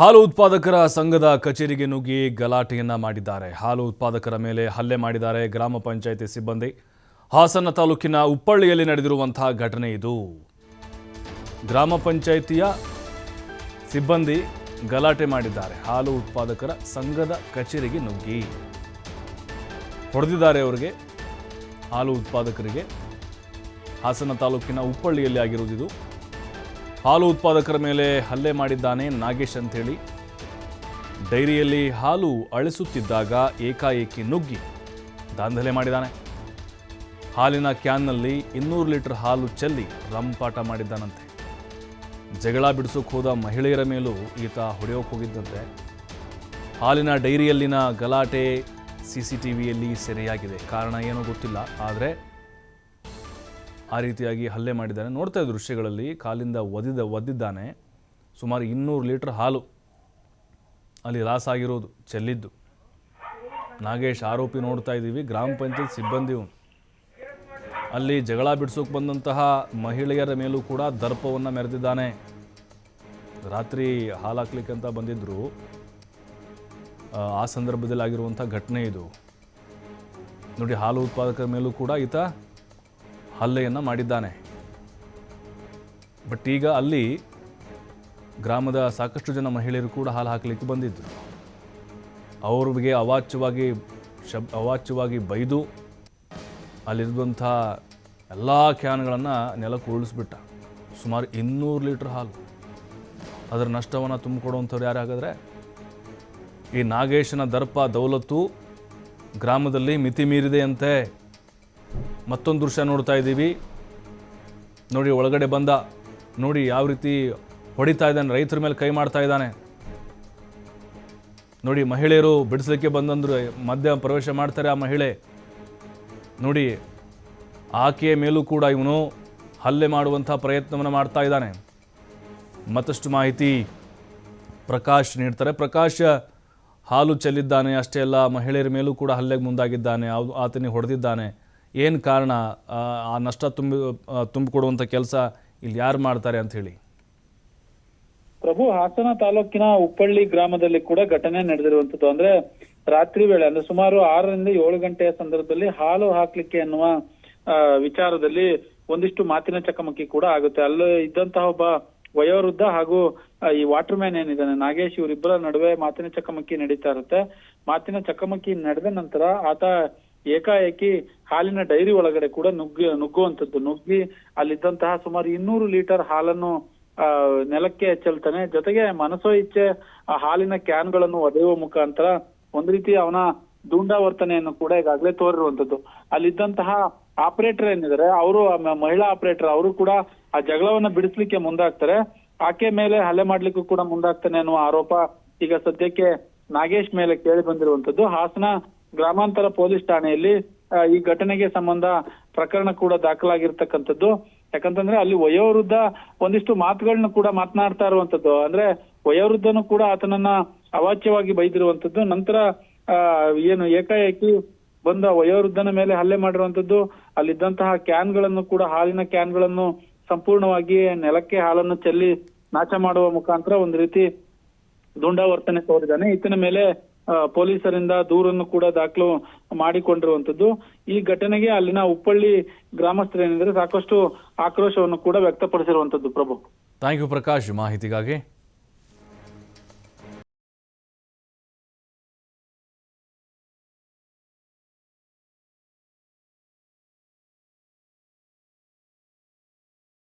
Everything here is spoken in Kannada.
ಹಾಲು ಉತ್ಪಾದಕರ ಸಂಘದ ಕಚೇರಿಗೆ ನುಗ್ಗಿ ಗಲಾಟೆಯನ್ನ ಮಾಡಿದ್ದಾರೆ. ಹಾಲು ಉತ್ಪಾದಕರ ಮೇಲೆ ಹಲ್ಲೆ ಮಾಡಿದ್ದಾರೆ ಗ್ರಾಮ ಪಂಚಾಯಿತಿ ಸಿಬ್ಬಂದಿ. ಹಾಸನ ತಾಲೂಕಿನ ಉಪ್ಪಳ್ಳಿಯಲ್ಲಿ ನಡೆದಿರುವಂತಹ ಘಟನೆ ಇದು. ಗ್ರಾಮ ಪಂಚಾಯಿತಿಯ ಸಿಬ್ಬಂದಿ ಗಲಾಟೆ ಮಾಡಿದ್ದಾರೆ. ಹಾಲು ಉತ್ಪಾದಕರ ಸಂಘದ ಕಚೇರಿಗೆ ನುಗ್ಗಿ. ಹೊಡೆದಿದ್ದಾರೆ ಅವರಿಗೆ. ಹಾಲು ಉತ್ಪಾದಕರಿಗೆ ಹಾಸನ ತಾಲೂಕಿನ ಉಪ್ಪಳ್ಳಿಯಲ್ಲಿ ಆಗಿರುವುದಿದು ಹಾಲು ಉತ್ಪಾದಕರ ಮೇಲೆ ಹಲ್ಲೆ ಮಾಡಿದ್ದಾನೆ ನಾಗೇಶ್ ಅಂತೇಳಿ ಡೈರಿಯಲ್ಲಿ ಹಾಲು ಅಳಿಸುತ್ತಿದ್ದಾಗ ಏಕಾಏಕಿ ನುಗ್ಗಿ ದಾಂಧಲೆ ಮಾಡಿದ್ದಾನೆ. ಹಾಲಿನ ಕ್ಯಾನ್ನಲ್ಲಿ ಇನ್ನೂರು ಲೀಟರ್ ಹಾಲು ಚೆಲ್ಲಿ ರಂಪಾಟ ಮಾಡಿದ್ದಾನಂತೆ. ಜಗಳ ಬಿಡಿಸೋಕೆ ಹೋದ ಮಹಿಳೆಯರ ಮೇಲೂ ಈತ ಹೊಡೆಯೋಕೆ ಹೋಗಿದ್ದಂತೆ. ಹಾಲಿನ ಡೈರಿಯಲ್ಲಿನ ಗಲಾಟೆ ಸಿ ಸಿ ಟಿ ವಿಯಲ್ಲಿ ಸೆರೆಯಾಗಿದೆ. ಕಾರಣ ಏನೂ ಗೊತ್ತಿಲ್ಲ, ಆದರೆ ಆ ರೀತಿಯಾಗಿ ಹಲ್ಲೆ ಮಾಡಿದ್ದಾನೆ. ನೋಡ್ತಾ ದೃಶ್ಯಗಳಲ್ಲಿ ಕಾಲಿಂದ ಒದಿದ, ಒದ್ದಿದ್ದಾನೆ. ಸುಮಾರು ಇನ್ನೂರು ಲೀಟ್ರ್ ಹಾಲು ಅಲ್ಲಿ ಲಾಸ್ ಆಗಿರೋದು, ಚೆಲ್ಲಿದ್ದು. ನಾಗೇಶ್ ಆರೋಪಿ ನೋಡ್ತಾ ಇದ್ದೀವಿ, ಗ್ರಾಮ ಪಂಚಾಯತ್ ಸಿಬ್ಬಂದಿ ಅಲ್ಲಿ ಜಗಳ ಬಿಡಿಸೋಕೆ ಬಂದಂತಹ ಮಹಿಳೆಯರ ಮೇಲೂ ಕೂಡ ದರ್ಪವನ್ನು ಮೆರೆದಿದ್ದಾನೆ. ರಾತ್ರಿ ಹಾಲು ಹಾಕ್ಲಿಕ್ಕೆ ಅಂತ ಬಂದಿದ್ದರು ಆ ಸಂದರ್ಭದಲ್ಲಿ ಆಗಿರುವಂಥ ಘಟನೆ ಇದು. ನೋಡಿ, ಹಾಲು ಉತ್ಪಾದಕರ ಮೇಲೂ ಕೂಡ ಈತ ಹಲ್ಲೆಯನ್ನು ಮಾಡಿದ್ದಾನೆ. ಬಟ್ ಈಗ ಅಲ್ಲಿ ಗ್ರಾಮದ ಸಾಕಷ್ಟು ಜನ ಮಹಿಳೆಯರು ಕೂಡ ಹಾಲು ಹಾಕಲಿಕ್ಕೆ ಬಂದಿದ್ದರು ಅವ್ರಿಗೆ ಅವಾಚ್ಯವಾಗಿ ಶಬ್, ಅವಾಚ್ಯವಾಗಿ ಬೈದು ಅಲ್ಲಿರುವಂಥ ಎಲ್ಲ ಕ್ಯಾನ್ಗಳನ್ನು ನೆಲಕ್ಕೆ ಉರುಳಿಸ್ಬಿಟ್ಟ. ಸುಮಾರು ಇನ್ನೂರು ಲೀಟ್ರ್ ಹಾಲು. ಅದರ ನಷ್ಟವನ್ನು ತುಂಬಿಕೊಡುವಂಥವ್ರು ಯಾರು ಹಾಗಾದರೆ? ಈ ನಾಗೇಶನ ದರ್ಪ ದೌಲತ್ತು ಗ್ರಾಮದಲ್ಲಿ ಮಿತಿ ಮೀರಿದೆ ಅಂತೆ. ಮತ್ತೊಂದು ದೃಶ್ಯ ನೋಡ್ತಾ ಇದ್ದೀವಿ. ನೋಡಿ, ಒಳಗಡೆ ಬಂದ, ನೋಡಿ ಯಾವ ರೀತಿ ಹೊಡಿತಾ ಇದ್ದಾನೆ, ರೈತರ ಮೇಲೆ ಕೈ ಮಾಡ್ತಾ ಇದ್ದಾನೆ. ನೋಡಿ, ಮಹಿಳೆಯರು ಬಿಡಿಸ್ಲಿಕ್ಕೆ ಬಂದಂದ್ರೆ ಮಧ್ಯ ಪ್ರವೇಶ ಮಾಡ್ತಾರೆ ಆ ಮಹಿಳೆ. ನೋಡಿ, ಆಕೆಯ ಮೇಲೂ ಕೂಡ ಇವನು ಹಲ್ಲೆ ಮಾಡುವಂಥ ಪ್ರಯತ್ನವನ್ನು ಮಾಡ್ತಾ ಇದ್ದಾನೆ. ಮತ್ತಷ್ಟು ಮಾಹಿತಿ ಪ್ರಕಾಶ್ ನೀಡ್ತಾರೆ. ಪ್ರಕಾಶ್ ಹಾಲು ಚೆಲ್ಲಿದ್ದಾನೆ ಅಷ್ಟೇ ಅಲ್ಲ, ಮಹಿಳೆಯರ ಮೇಲೂ ಕೂಡ ಹಲ್ಲೆಗೆ ಮುಂದಾಗಿದ್ದಾನೆ. ಆತನಿಗೆ ಹೊಡೆದಿದ್ದಾನೆ. ಏನು ಕಾರಣ ಆ, ನಷ್ಟ ತುಂಬಿ ತುಂಬಿಕೊಡುವಂಥ ಕೆಲಸ ಇಲ್ಲಿ ಯಾರು ಮಾಡ್ತಾರೆ ಅಂತ ಹೇಳಿ? ಪ್ರಭು ಹಾಸನ ತಾಲೂಕಿನ ಉಪ್ಪಳ್ಳಿ ಗ್ರಾಮದಲ್ಲಿ ಕೂಡ ಘಟನೆ ನಡೆದಿರುವಂತದ್ದು ಅಂದ್ರೆ ರಾತ್ರಿ ವೇಳೆ ಅಂದ್ರೆ ಸುಮಾರು ಆರರಿಂದ ಏಳು ಗಂಟೆಯ ಸಂದರ್ಭದಲ್ಲಿ ಹಾಲು ಹಾಕ್ಲಿಕ್ಕೆ ಎನ್ನುವ ವಿಚಾರದಲ್ಲಿ ಒಂದಿಷ್ಟು ಮಾತಿನ ಚಕಮಕಿ ಕೂಡ ಆಗುತ್ತೆ. ಅಲ್ಲಿ ಇದ್ದಂತಹ ಒಬ್ಬ ವಯೋವೃದ್ಧ ಹಾಗೂ ಈ ವಾಟರ್ ಮ್ಯಾನ್ ಏನಿದ್ದಾನೆ ನಾಗೇಶ್ ಇವರಿಬ್ಬರ ನಡುವೆ ಮಾತಿನ ಚಕಮಕಿ ನಡೀತಾ ಇರುತ್ತೆ. ಮಾತಿನ ಚಕಮಕಿ ನಡೆದ ನಂತರ ಆತ ಏಕಾಏಕಿ ಹಾಲಿನ ಡೈರಿ ಒಳಗಡೆ ಕೂಡ ನುಗ್ಗಿ ನುಗ್ಗುವಂತದ್ದು ನುಗ್ಗಿ ಅಲ್ಲಿದ್ದಂತಹ ಸುಮಾರು ಇನ್ನೂರು ಲೀಟರ್ ಹಾಲನ್ನು ಆ, ನೆಲಕ್ಕೆ ಚೆಲ್ತಾನೆ. ಜೊತೆಗೆ ಮನಸೋ ಇಚ್ಛೆ ಆ ಹಾಲಿನ ಕ್ಯಾನ್ಗಳನ್ನು ಒದೆಯುವ ಮುಖಾಂತರ ಒಂದ್ ರೀತಿ ಅವನ ದುಂಡಾವರ್ತನೆಯನ್ನು ಕೂಡ ಈಗಾಗಲೇ ತೋರಿರುವಂತದ್ದು ಅಲ್ಲಿದ್ದಂತಹ ಆಪರೇಟರ್ ಏನಿದ್ದಾರೆ ಅವರು ಮಹಿಳಾ ಆಪರೇಟರ್ ಅವರು ಕೂಡ ಆ ಜಗಳವನ್ನ ಬಿಡಿಸ್ಲಿಕ್ಕೆ ಮುಂದಾಗ್ತಾರೆ. ಆಕೆ ಮೇಲೆ ಹಲ್ಲೆ ಮಾಡ್ಲಿಕ್ಕೂ ಕೂಡ ಮುಂದಾಗ್ತಾನೆ ಅನ್ನುವ ಆರೋಪ ಈಗ ಸದ್ಯಕ್ಕೆ ನಾಗೇಶ್ ಮೇಲೆ ಕೇಳಿ ಬಂದಿರುವಂತದ್ದು ಹಾಸನ ಗ್ರಾಮಾಂತರ ಪೊಲೀಸ್ ಠಾಣೆಯಲ್ಲಿ ಈ ಘಟನೆಗೆ ಸಂಬಂಧ ಪ್ರಕರಣ ಕೂಡ ದಾಖಲಾಗಿರ್ತಕ್ಕಂಥದ್ದು. ಯಾಕಂತಂದ್ರೆ ಅಲ್ಲಿ ವಯೋವೃದ್ಧ ಒಂದಿಷ್ಟು ಮಾತುಗಳನ್ನ ಕೂಡ ಮಾತನಾಡ್ತಾ ಇರುವಂತದ್ದು ಅಂದ್ರೆ ವಯೋವೃದ್ಧನು ಕೂಡ ಆತನನ್ನ ಅವಾಚ್ಯವಾಗಿ ಬೈದಿರುವಂತದ್ದು ನಂತರ ಏನು ಏಕಾಏಕಿ ಬಂದ ವಯೋವೃದ್ಧನ ಮೇಲೆ ಹಲ್ಲೆ ಮಾಡಿರುವಂತದ್ದು ಅಲ್ಲಿದ್ದಂತಹ ಕ್ಯಾನ್ಗಳನ್ನು ಕೂಡ, ಹಾಲಿನ ಕ್ಯಾನ್ಗಳನ್ನು ಸಂಪೂರ್ಣವಾಗಿ ನೆಲಕ್ಕೆ ಹಾಲನ್ನು ಚೆಲ್ಲಿ ನಾಶ ಮಾಡುವ ಮುಖಾಂತರ ಒಂದು ರೀತಿ ದುಂಡಾವರ್ತನೆ ತೋರಿದ್ದಾನೆ. ಈತನ ಮೇಲೆ ಪೊಲೀಸರಿಂದ ದೂರನ್ನು ಕೂಡ ದಾಖಲು ಮಾಡಿಕೊಂಡಿರುವಂತದ್ದು. ಈ ಘಟನೆಗೆ ಅಲ್ಲಿನ ಉಪ್ಪಳ್ಳಿ ಗ್ರಾಮಸ್ಥರೇನಿದ್ರೆ ಸಾಕಷ್ಟು ಆಕ್ರೋಶವನ್ನು ಕೂಡ ವ್ಯಕ್ತಪಡಿಸಿರುವಂತದ್ದು ಪ್ರಭು. ಥ್ಯಾಂಕ್ ಯು ಪ್ರಕಾಶ್ ಮಾಹಿತಿಗಾಗಿ